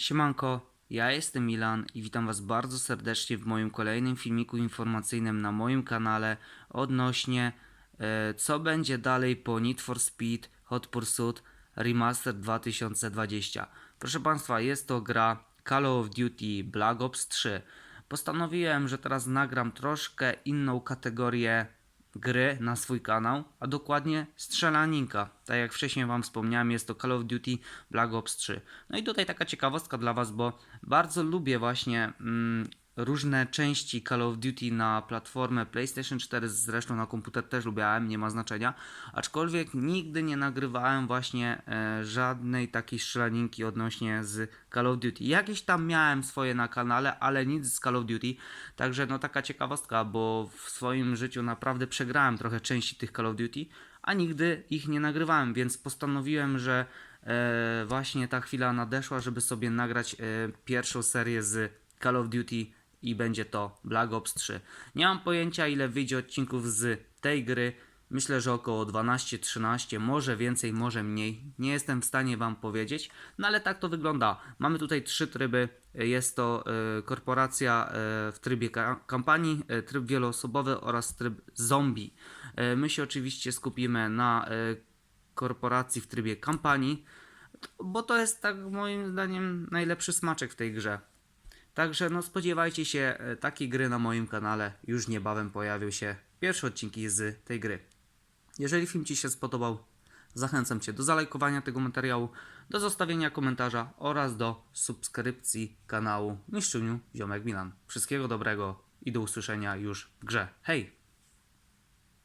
Siemanko, ja jestem Milan i witam Was bardzo serdecznie w moim kolejnym filmiku informacyjnym na moim kanale odnośnie e, co będzie dalej po Need for Speed Hot Pursuit Remaster 2020. Proszę Państwa, jest to gra Call of Duty Black Ops 3. Postanowiłem, że teraz nagram troszkę inną kategorię gry na swój kanał, a dokładnie strzelaninka. Tak jak wcześniej Wam wspomniałem, jest to Call of Duty Black Ops 3. No i tutaj taka ciekawostka dla Was, bo bardzo lubię właśnie mm, różne części Call of Duty na platformę PlayStation 4, zresztą na komputer też lubiałem, nie ma znaczenia, aczkolwiek nigdy nie nagrywałem właśnie e, żadnej takiej strzelaninki odnośnie z Call of Duty. Jakieś tam miałem swoje na kanale, ale nic z Call of Duty, także no taka ciekawostka, bo w swoim życiu naprawdę przegrałem trochę części tych Call of Duty, a nigdy ich nie nagrywałem, więc postanowiłem, że e, właśnie ta chwila nadeszła, żeby sobie nagrać e, pierwszą serię z Call of Duty i będzie to Black Ops 3. Nie mam pojęcia ile wyjdzie odcinków z tej gry. Myślę, że około 12-13, może więcej, może mniej. Nie jestem w stanie Wam powiedzieć, no ale tak to wygląda. Mamy tutaj trzy tryby. Jest to e, korporacja e, w trybie ka- kampanii, e, tryb wieloosobowy oraz tryb zombie. E, my się oczywiście skupimy na e, korporacji w trybie kampanii, bo to jest tak moim zdaniem najlepszy smaczek w tej grze. Także no spodziewajcie się e, takiej gry na moim kanale. Już niebawem pojawią się pierwsze odcinki z tej gry. Jeżeli film Ci się spodobał, zachęcam Cię do zalajkowania tego materiału, do zostawienia komentarza oraz do subskrypcji kanału Mistrzuniu Ziomek Milan. Wszystkiego dobrego i do usłyszenia już w grze. Hej!